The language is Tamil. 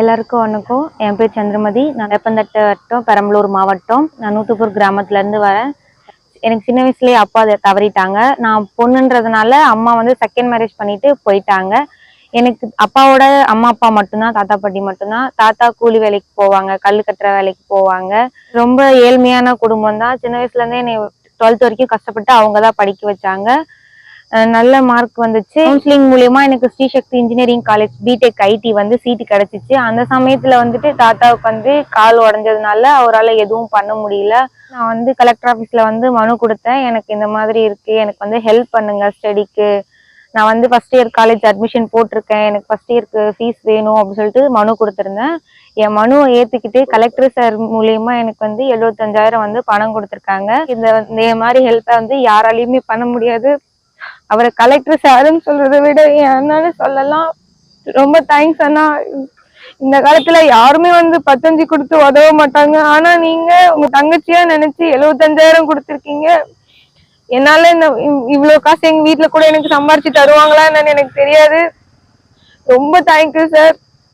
எல்லாருக்கும் வணக்கம். என் பேர் சந்திரமதி. நான் வேப்பந்தட்டு வட்டம் பெரம்பலூர் மாவட்டம். நான் நூத்துப்பூர் கிராமத்துலேருந்து வரேன். எனக்கு சின்ன வயசுலேயே அப்பா அதை தவறிட்டாங்க. நான் பொண்ணுன்றதுனால அம்மா வந்து செகண்ட் மேரேஜ் பண்ணிட்டு போயிட்டாங்க. எனக்கு அப்பாவோட அம்மா அப்பா மட்டும்தான் தாத்தா பாட்டி மட்டும்தான். தாத்தா கூலி வேலைக்கு போவாங்க கல் கட்டுற வேலைக்கு போவாங்க. ரொம்ப ஏழ்மையான குடும்பம் தான் சின்ன வயசுலேருந்தே என்னை டுவெல்த் வரைக்கும் கஷ்டப்பட்டு அவங்க தான் படிக்க வச்சாங்க. நல்ல மார்க் வந்துச்சு. கவுன்சிலிங் மூலியமா எனக்கு Srisakthi engineering college BTech IT வந்து சீட்டு கிடைச்சிச்சு. அந்த சமயத்துல வந்துட்டு தாத்தாவுக்கு வந்து கால் உடஞ்சதுனால அவரால் எதுவும் பண்ண முடியல. நான் வந்து கலெக்டர் ஆஃபீஸ்ல வந்து மனு கொடுத்தேன். எனக்கு இந்த மாதிரி இருக்கு. எனக்கு வந்து ஹெல்ப் பண்ணுங்க ஸ்டடிக்கு நான் வந்து ஃபர்ஸ்ட் இயர் காலேஜ் அட்மிஷன் போட்டிருக்கேன். எனக்கு ஃபர்ஸ்ட் இயருக்கு ஃபீஸ் வேணும் அப்படின்னு சொல்லிட்டு மனு கொடுத்துருந்தேன். என் மனுவை ஏற்றுக்கிட்டு கலெக்டர் சார் மூலியமா எனக்கு வந்து எழுபத்தஞ்சாயிரம் வந்து பணம் கொடுத்துருக்காங்க. இந்த இந்த மாதிரி ஹெல்ப்பை வந்து யாராலையுமே பண்ண முடியாது. அவரை கலெக்டர் சாருன்னு சொல்றதை விட என் அண்ணான்னு சொல்லலாம். ரொம்ப தேங்க்ஸ் அண்ணா. இந்த காலத்துல யாருமே வந்து பத்தஞ்சு கொடுத்து உதவ மாட்டாங்க. ஆனா நீங்க உங்க தங்கச்சியா நினைச்சு எழுபத்தஞ்சாயிரம் கொடுத்துருக்கீங்க. என்னால இந்த இவ்- இவ்வளவு காசு எங்க வீட்டுல கூட எனக்கு சம்பாரிச்சு தருவாங்களா என்னன்னு எனக்கு தெரியாது. ரொம்ப தேங்க்யூ சார்